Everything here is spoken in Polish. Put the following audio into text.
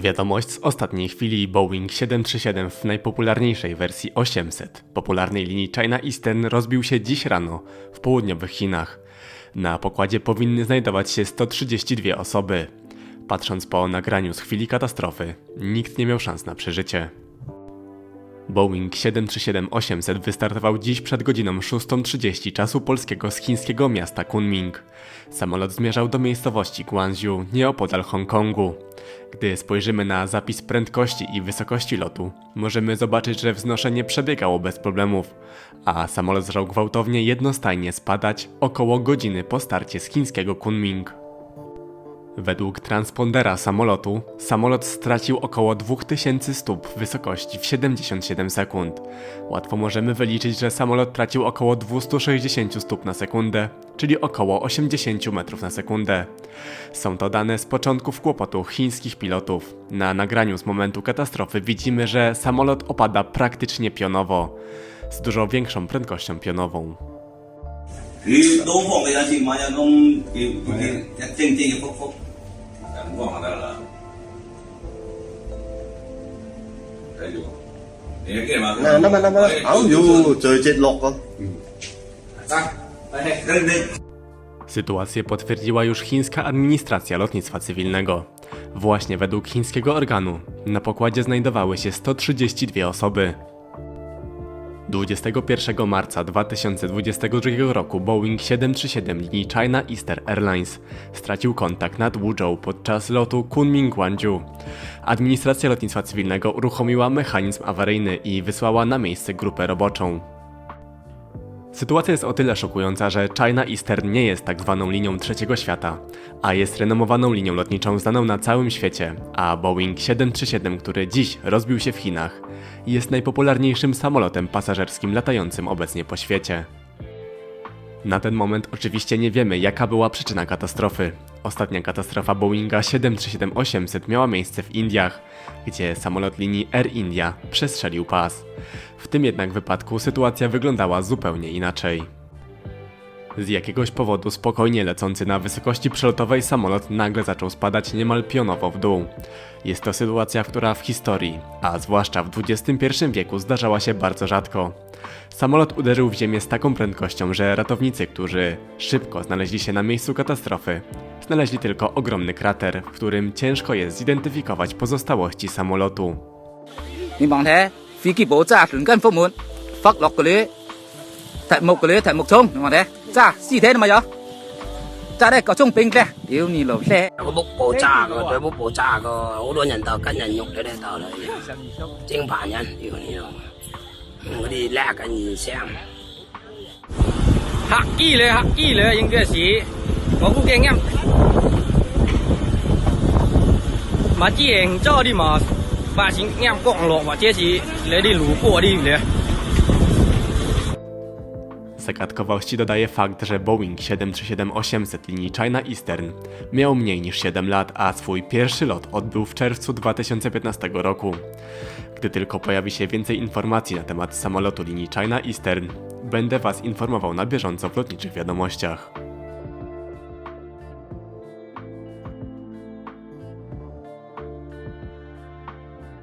Wiadomość z ostatniej chwili Boeing 737 w najpopularniejszej wersji 800 popularnej linii China Eastern rozbił się dziś rano w południowych Chinach. Na pokładzie powinny znajdować się 132 osoby. Patrząc po nagraniu z chwili katastrofy, nikt nie miał szans na przeżycie. Boeing 737-800 wystartował dziś przed godziną 6.30 czasu polskiego z chińskiego miasta Kunming. Samolot zmierzał do miejscowości Guangzhou, nieopodal Hongkongu. Gdy spojrzymy na zapis prędkości i wysokości lotu, możemy zobaczyć, że wznoszenie przebiegało bez problemów, a samolot zaczął gwałtownie jednostajnie spadać około godziny po starcie z chińskiego Kunming. Według transpondera samolotu, samolot stracił około 2000 stóp wysokości w 77 sekund. Łatwo możemy wyliczyć, że samolot tracił około 260 stóp na sekundę, czyli około 80 metrów na sekundę. Są to dane z początków kłopotu chińskich pilotów. Na nagraniu z momentu katastrofy widzimy, że samolot opada praktycznie pionowo, z dużo większą prędkością pionową. 佢都放你一次买一窿，叫叫一正正嘅福福。人放得了。睇住，你嘅嘛？ Nè, nó mà nó mà áo dù trời chết lọc con 得，嚟你你 Sytuację potwierdziła już chińska administracja lotnictwa cywilnego. Właśnie według chińskiego organu na pokładzie znajdowały się 132 osoby. 21 marca 2022 roku Boeing 737 linii China Eastern Airlines stracił kontakt nad Wuzhou podczas lotu Kunming-Guangzhou. Administracja lotnictwa cywilnego uruchomiła mechanizm awaryjny i wysłała na miejsce grupę roboczą. Sytuacja jest o tyle szokująca, że China Eastern nie jest tak zwaną linią trzeciego świata, a jest renomowaną linią lotniczą znaną na całym świecie, a Boeing 737, który dziś rozbił się w Chinach, jest najpopularniejszym samolotem pasażerskim latającym obecnie po świecie. Na ten moment oczywiście nie wiemy, jaka była przyczyna katastrofy. Ostatnia katastrofa Boeinga 737-800 miała miejsce w Indiach, gdzie samolot linii Air India przestrzelił pas. W tym jednak wypadku sytuacja wyglądała zupełnie inaczej. Z jakiegoś powodu spokojnie lecący na wysokości przelotowej samolot nagle zaczął spadać niemal pionowo w dół. Jest to sytuacja, która w historii, a zwłaszcza w XXI wieku zdarzała się bardzo rzadko. Samolot uderzył w ziemię z taką prędkością, że ratownicy, którzy szybko znaleźli się na miejscu katastrofy, znaleźli tylko ogromny krater, w którym ciężko jest zidentyfikować pozostałości samolotu. Nie mam te, fiki bo za, phát lọc cái cha xì thế mà giờ? Cha có chung pin đây. Điều ni lẩu xe. Có bốc bộ cha cơ tôi bốc bộ cha cơ hổ đôi nhận tờ cái nhận nhục chính bản nhân điều ni lẩu người đi cái gì xem. Hắc kỳ lệ hắc kỳ lệ những cái gì có cũng kinh mà chỉ cho đi mà bà chính em cộng lộ và chia chỉ lấy đi lú đi lệ. Zagadkowości dodaje fakt, że Boeing 737-800 linii China Eastern miał mniej niż 7 lat, a swój pierwszy lot odbył w czerwcu 2015 roku. Gdy tylko pojawi się więcej informacji na temat samolotu linii China Eastern, będę Was informował na bieżąco w lotniczych wiadomościach.